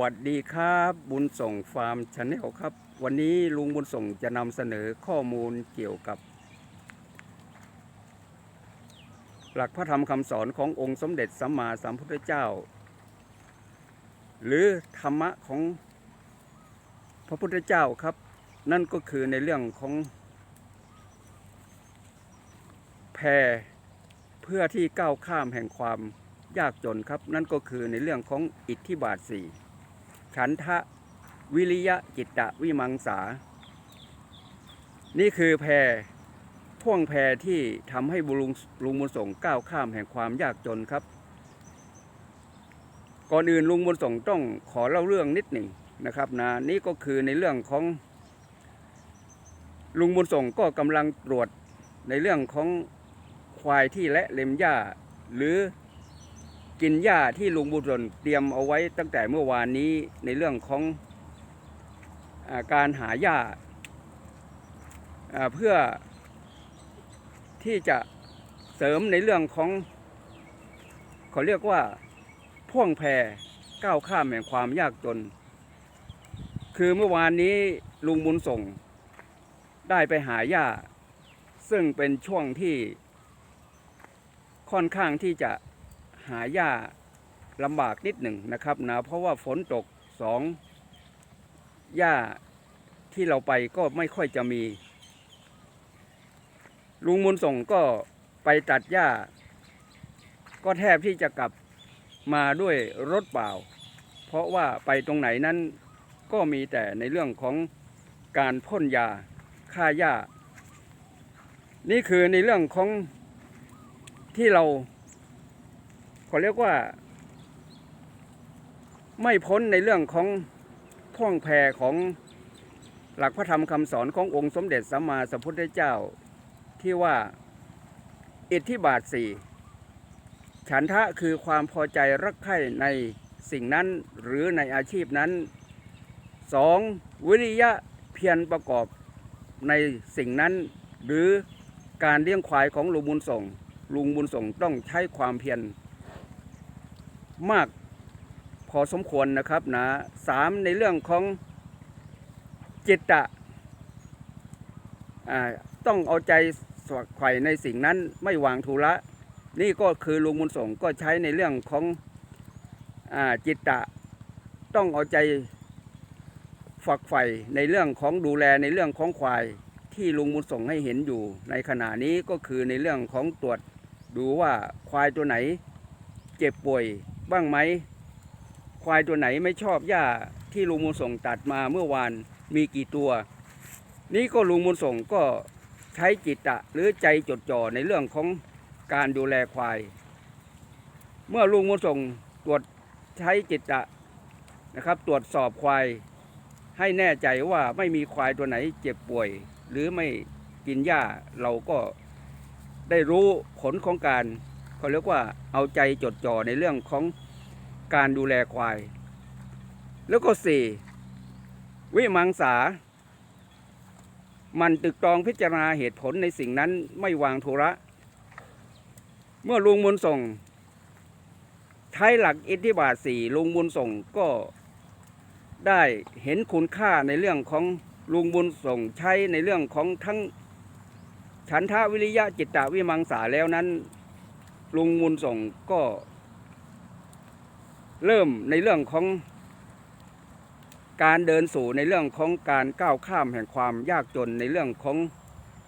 วัสดีครับ บุญส่งฟาร์มชาแนลครับ วันนี้ลุงบุญส่งจะนำเสนอข้อมูลเกี่ยวกับ หลักพระธรรมคำสอนขององค์สมเด็จสัมมาสัมพุทธเจ้า หรือธรรมะของพระพุทธเจ้าครับ นั่นก็คือในเรื่องของแพรเพื่อที่ก้าวข้ามแห่งความยากจนครับ นั่นก็คือในเรื่องของอิทธิบาทสี่ ฉันทะวิริยะจิตตะวิมังสา นี่คือแพรพ่วงแพรที่ทำให้บุลุงลุงบุญส่งก้าวข้ามแห่งความยากจนครับ ก่อนอื่นลุงบุญส่งต้องขอเล่าเรื่องนิดหนึ่งนะครับนะนี่ก็คือในเรื่องของ ลุงบุญส่งก็กำลังตรวจในเรื่องของควายที่และเล็มหญ้า หรือ กินหญ้าที่ลุงบุญส่งเตรียมเอาไว้ตั้งแต่เมื่อวานนี้ในเรื่องของอาการหาหญ้าอ่าเพื่อที่จะเสริมในเรื่องของเขาเรียกว่าพ่วงแพรก้าวข้ามแห่งความยากจน คือเมื่อวานนี้ลุงบุญส่ง ได้ไปหาหญ้า ซึ่งเป็นช่วงที่ค่อนข้างที่จะ หาหญ้าลำบากนิดหนึ่งนะครับนะเพราะว่าฝนตกสองหญ้าที่เราไปก็ไม่ค่อยจะมี ลุงมุนส่งก็ไปตัดหญ้า ก็แทบที่จะกลับมาด้วยรถเปล่า เพราะว่าไปตรงไหนนั้นก็มีแต่ในเรื่องของการพ่นยาฆ่าหญ้า นี่คือในเรื่องของที่เรา เขาเรียกว่า ไม่พ้นในเรื่องของพ่วงแพรของหลักพระธรรมคำสอนขององค์สมเด็จสัมมาสัมพุทธเจ้าที่ว่าอิทธิบาทสี่ฉันทะคือความพอใจรักใคร่ในสิ่งนั้นหรือในอาชีพนั้นสองวิริยะเพียรประกอบในสิ่งนั้น หรือการเลี้ยงควายของลุงบุญส่ง ลุงบุญส่งต้องใช้ความเพียร มากพอสมควรนะครับนะสามในเรื่องของจิตตะต้องเอาใจสวักไข่ในสิ่งนั้นไม่วางทุระ นี่ก็คือลุงบุญส่งก็ใช้ในเรื่องของอจิตตะ ต้องเอาใจฝักใฝ่ในเรื่องของดูแลในเรื่องของควายที่ลุงบุญส่งให้เห็นอยู่ ในขณะนี้ก็คือในเรื่องของตรวจดูว่าควายตัวไหน เจ็บป่วย บ้างไหม ควายตัวไหนไม่ชอบหญ้าที่ลุงบุญส่งตัดมาเมื่อวานมีกี่ตัว นี้ก็ลุงบุญส่งก็ใช้จิตตะหรือใจจดจ่อในเรื่องของการดูแลควาย เมื่อลุงบุญส่งตรวจใช้จิตตะนะครับ ตรวจสอบควายให้แน่ใจว่าไม่มีควายตัวไหนเจ็บป่วย หรือไม่กินหญ้าเราก็ได้รู้ผลของการ เขาเรียกว่าเอาใจจดจ่อในเรื่องของการดูแลควาย แล้วก็สี่วิมังสา มันตึกตรองพิจารณาเหตุผลในสิ่งนั้นไม่วางโทระ เมื่อลุงบุญส่ง ใช้หลักอิทธิบาทสี่ลุงบุญส่งก็ได้เห็นคุณค่าในเรื่องของลุงบุญส่งใช้ในเรื่องของทั้งฉันทาวิริยะจิตตวิมังสาแล้วนั้น ลุงบุญส่งก็ เริ่มในเรื่องของการเดินสู่ในเรื่องของการก้าวข้ามแห่งความยากจนในเรื่องของ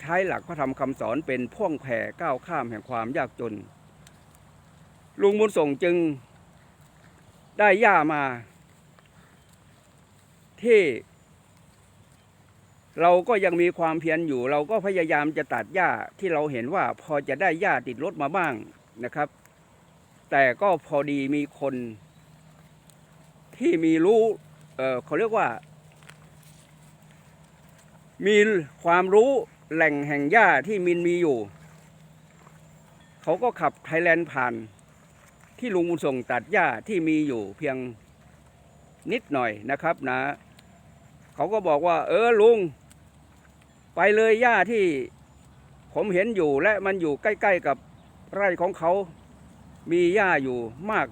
ใช้หลักพระธรรมคำสอนเป็นพ่วงแผ่ก้าวข้ามแห่งความยากจน ลุงบุญส่งจึงได้ย่ามา ที่ เราก็ยังมีความเพียรอยู่ เราก็พยายามจะตัดหญ้าที่เราเห็นว่าพอจะได้หญ้าติดรถมาบ้าง นะครับ แต่ก็พอดีมีคนที่มีรู้ เออเขาเรียกว่า มีความรู้แหล่งแห่งหญ้าที่มินมีอยู่ เขาก็ขับไทยแลนด์ผ่าน ที่ลุงบุญส่งตัดหญ้าที่มีอยู่เพียงนิดหน่อยนะครับนะ เขาก็บอกว่า เออลุง ไปเลยหญ้าที่ผมเห็นอยู่และมันอยู่ใกล้ ๆกับ ไร่ของเขามีหญ้าอยู่มาก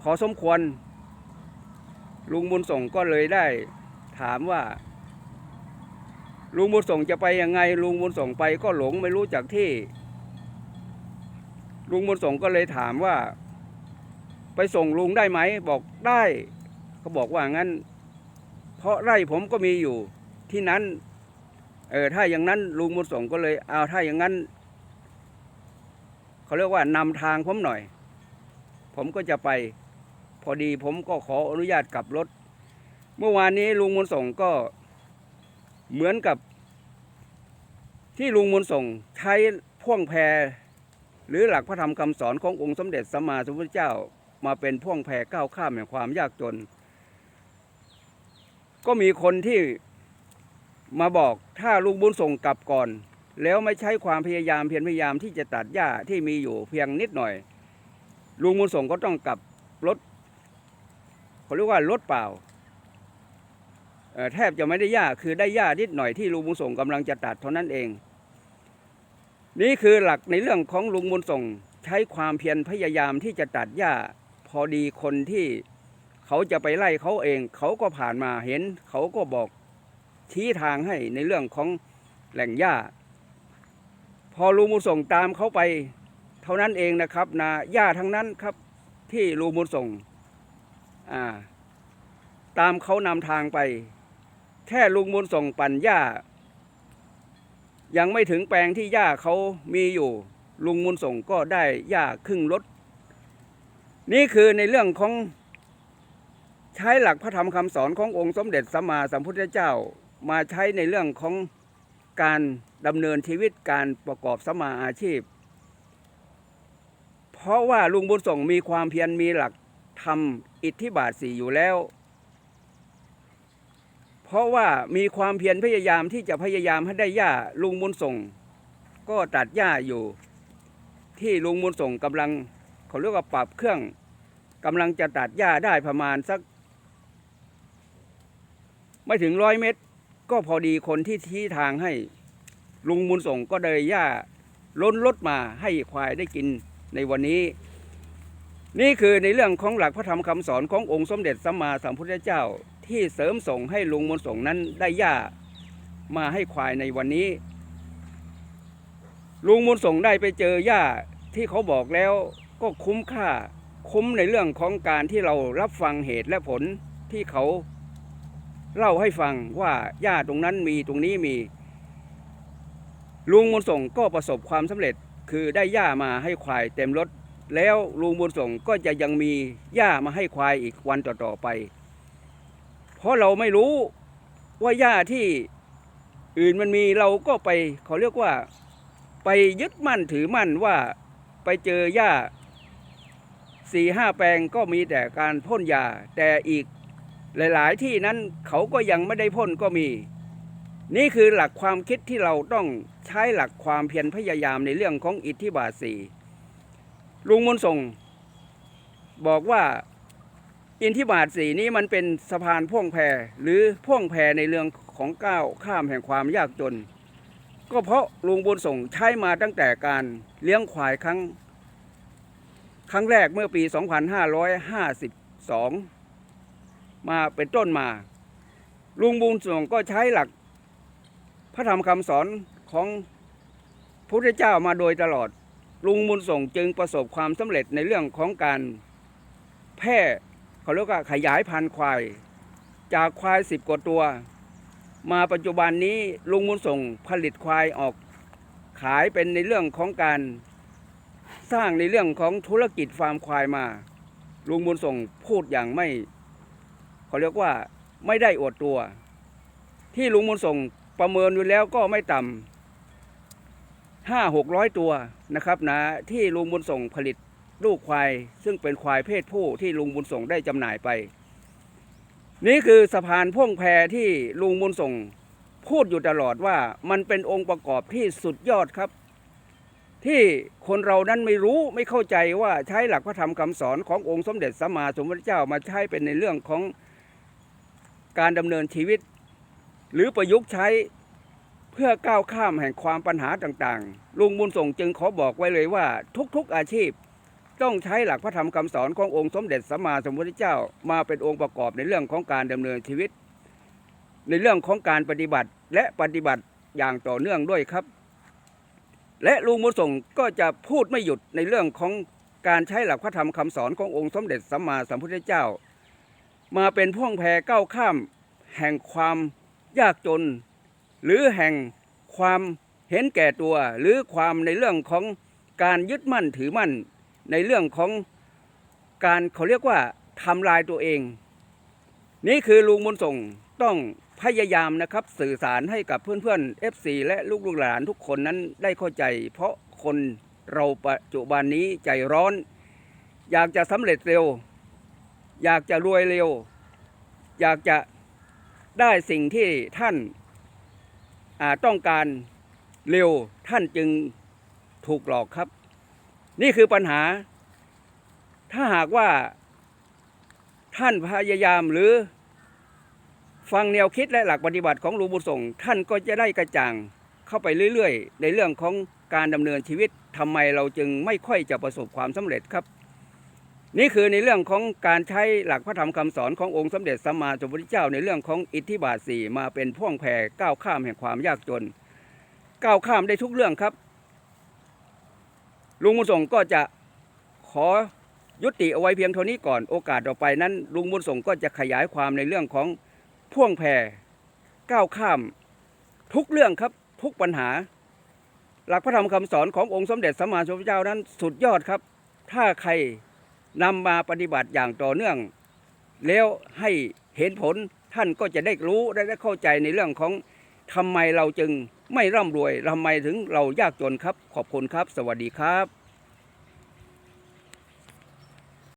พอสมควร ลุงบุญส่งก็เลยได้ถามว่า ลุงบุญส่งจะไปยังไง ลุงบุญส่งไปก็หลงไม่รู้จักที่ ลุงบุญส่งก็เลยถามว่า ไปส่งลุงได้ไหม บอกได้เขาบอกว่างั้น เพราะไร่ผมก็มีอยู่ที่นั้นเออถ้าอย่างนั้นลุงบุญส่งก็เลยเอาถ้าอย่างนั้น เขาเรียกว่านำทางผมหน่อย ผมก็จะไปพอดีผมก็ขออนุญาตกลับรถ เมื่อวานนี้ลุงบุญส่งก็เหมือนกับ ที่ลุงบุญส่งใช้พ่วงแพร หรือหลักพระธรรมคำสอนขององค์สมเด็จสัมมาสัมพุทธเจ้ามาเป็นพ่วงแพรก้าวข้ามแห่งความยากจน ก็มีคนที่มาบอกถ้าลุงบุญส่งกลับก่อน แล้วไม่ใช้ความพยายามเพียรพยายามที่จะตัดหญ้าที่มีอยู่เพียงนิดหน่อย ลุงบุญส่งก็ต้องกลับรถเขาเรียกว่ารถเปล่าแทบจะไม่ได้หญ้าคือได้หญ้านิดหน่อยที่ลุงบุญส่งกำลังจะตัดเท่านั้นเอง นี่คือหลักในเรื่องของลุงบุญส่งใช้ความเพียรพยายามที่จะตัดหญ้าพอดีคนที่เขาจะไปไล่เขาเอง เขาก็ผ่านมาเห็น เขาก็บอกชี้ทางให้ในเรื่องของแหล่งหญ้า พอลุงบุญส่งตามเขาไป เท่านั้นเองนะครับนาหญ้าทั้งนั้นครับที่ลุงบุญส่งอ่าตามเขานำทางไป แค่ลุงบุญส่งปั่นหญ้า ยังไม่ถึงแปลงที่หญ้าเขามีอยู่ ลุงบุญส่งก็ได้หญ้าครึ่งรถ นี่คือในเรื่องของใช้หลักพระธรรมคำสอนขององค์สมเด็จสัมมาสัมพุทธเจ้ามาใช้ในเรื่องของการ ดำเนินชีวิตการประกอบสมาอาชีพ เพราะว่าลุงบุญส่งมีความเพียรมีหลักทำอิทธิบาทสี่อยู่แล้ว เพราะว่ามีความเพียรพยายามที่จะพยายามให้ได้หญ้าลุงบุญส่ง ก็ตัดหญ้าอยู่ ที่ลุงบุญส่งกำลังเขาเรียกว่าปรับเครื่องกำลังจะตัดหญ้าได้ประมาณสัก ไม่ถึงร้อยเมตร ก็พอดีคนที่ชี้ทางให้ ลุงบุญส่งก็เลยหญ้าล้นรถมาให้ควายได้กินในวันนี้ นี่คือในเรื่องของหลักพระธรรมคำสอนขององค์สมเด็จสัมมาสัมพุทธเจ้าที่เสริมส่งให้ลุงบุญส่งนั้นได้หญ้ามาให้ควายในวันนี้ ลุงบุญส่งได้ไปเจอหญ้าที่เขาบอกแล้วก็คุ้มค่าคุ้มในเรื่องของการที่เรารับฟังเหตุและผลที่เขาเล่าให้ฟังว่าหญ้าตรงนั้นมีตรงนี้มี ลุงบุญส่งก็ประสบความสำเร็จคือได้หญ้ามาให้ควายเต็มรถ แล้วลุงบุญส่งก็จะยังมีหญ้ามาให้ควายอีกวันต่อๆไป เพราะเราไม่รู้ว่าหญ้าที่อื่นมันมีเราก็ไปเขาเรียกว่า ไปยึดมั่นถือมั่นว่าไปเจอหญ้าสี่ห้าแปลงก็มีแต่การพ่นยาแต่อีกหลาย ๆ ที่นั้นเขาก็ยังไม่ได้พ่นก็มี นี่คือหลักความคิดที่เราต้องใช้หลักความเพียรพยายามในเรื่องของอิทธิบาทสี่ลุงมนต์ส่ง บอกว่าอิทธิบาทสี่นี้มันเป็นสะพานพ่วงแพรหรือพ่วงแพรในเรื่องของก้าวข้ามแห่งความยากจน ก็เพราะลุงบุญส่งใช้มาตั้งแต่การเลี้ยงควายครั้ง ครั้งแรกเมื่อปี 2552 มาเป็นต้นมา ลุงบุญส่งก็ใช้หลัก พระธรรมคำสอนของพระพุทธเจ้ามาโดยตลอด ลุงบุญส่งจึงประสบความสำเร็จในเรื่องของการแพร่เขาเรียกว่าขยายพันธุ์ควาย จากควายสิบกว่าตัว มาปัจจุบันนี้ลุงบุญส่งผลิตควายออกขายเป็นในเรื่องของการสร้างในเรื่องของธุรกิจฟาร์มควายมา ลุงบุญส่งพูดอย่างไม่เขาเรียกว่าไม่ได้อวดตัว ที่ลุงบุญส่ง ประเมินดูแล้วก็ไม่ต่ำห้าหกร้อยตัวนะครับนะที่ลุงบุญส่งผลิตลูกควาย ซึ่งเป็นควายเพศผู้ที่ลุงบุญส่งได้จำหน่ายไป นี่คือสะพานพ่วงแพที่ลุงบุญส่งพูดอยู่ตลอดว่ามันเป็นองค์ประกอบที่สุดยอดครับ ที่คนเรานั้นไม่รู้ไม่เข้าใจว่าใช้หลักพระธรรมคำสอนขององค์สมเด็จสัมมาสัมพุทธเจ้ามาใช้เป็นในเรื่องของการดำเนินชีวิต หรือประยุกต์ใช้เพื่อก้าวข้ามแห่งความปัญหาต่างๆ ลุงบุญส่งจึงขอบอกไว้เลยว่า ทุกๆอาชีพ ต้องใช้หลักพระธรรมคำสอนขององค์สมเด็จสัมมาสัมพุทธเจ้ามาเป็นองค์ประกอบในเรื่องของการดำเนินชีวิต ในเรื่องของการปฏิบัติและปฏิบัติอย่างต่อเนื่องด้วยครับ และลุงบุญส่งก็จะพูดไม่หยุดในเรื่องของการใช้หลักพระธรรมคำสอนขององค์สมเด็จสัมมาสัมพุทธเจ้า มาเป็นพ่วงแพรก้าวข้ามแห่งความ ยากจน หรือแห่งความเห็นแก่ตัว หรือความในเรื่องของการยึดมั่นถือมั่น ในเรื่องของการเขาเรียกว่าทำลายตัวเอง นี่คือลุงบุญส่งต้องพยายามนะครับสื่อสารให้กับเพื่อนๆ FC และลูกๆหลานทุกคนนั้นได้เข้าใจ เพราะคนเราปัจจุบันนี้ใจร้อน อยากจะสำเร็จเร็ว อยากจะรวยเร็ว อยากจะ ได้สิ่งที่ท่านาต้องการเร็วท่านจึงถูกหลอกครับ นี่คือปัญหา ถ้าหากว่าท่านพยายามหรือฟังแนวคิดและหลักปฏิบัติของหลวงปู่ส่ง ท่านก็จะได้กระจ่างเข้าไปเรื่อยๆ ในเรื่องของการดำเนินชีวิตทำไมเราจึงไม่ค่อยจะประสบความสำเร็จครับ นี่คือในเรื่องของการใช้หลักพระธรรมคำสอนขององค์สมเด็จสัมมาสัมพุทธเจ้าในเรื่องของอิทธิบาทสี่มาเป็นพ่วงแผ่ก้าวข้ามแห่งความยากจน ก้าวข้ามได้ทุกเรื่องครับ ลุงบุญส่งก็จะขอยุติเอาไว้เพียงเท่านี้ก่อนโอกาสต่อไปนั้น ลุงบุญส่งก็จะขยายความในเรื่องของพ่วงแผ่ก้าวข้าม ทุกเรื่องครับทุกปัญหา หลักพระธรรมคำสอนขององค์สมเด็จสัมมาสัมพุทธเจ้านั้นสุดยอดครับ ถ้าใคร นำมาปฏิบัติอย่างต่อเนื่อง แล้วให้เห็นผลท่านก็จะได้รู้และได้เข้าใจในเรื่องของทำไมเราจึงไม่ร่ำรวยทำไมถึงเรายากจนครับ ขอบคุณครับ สวัสดีครับ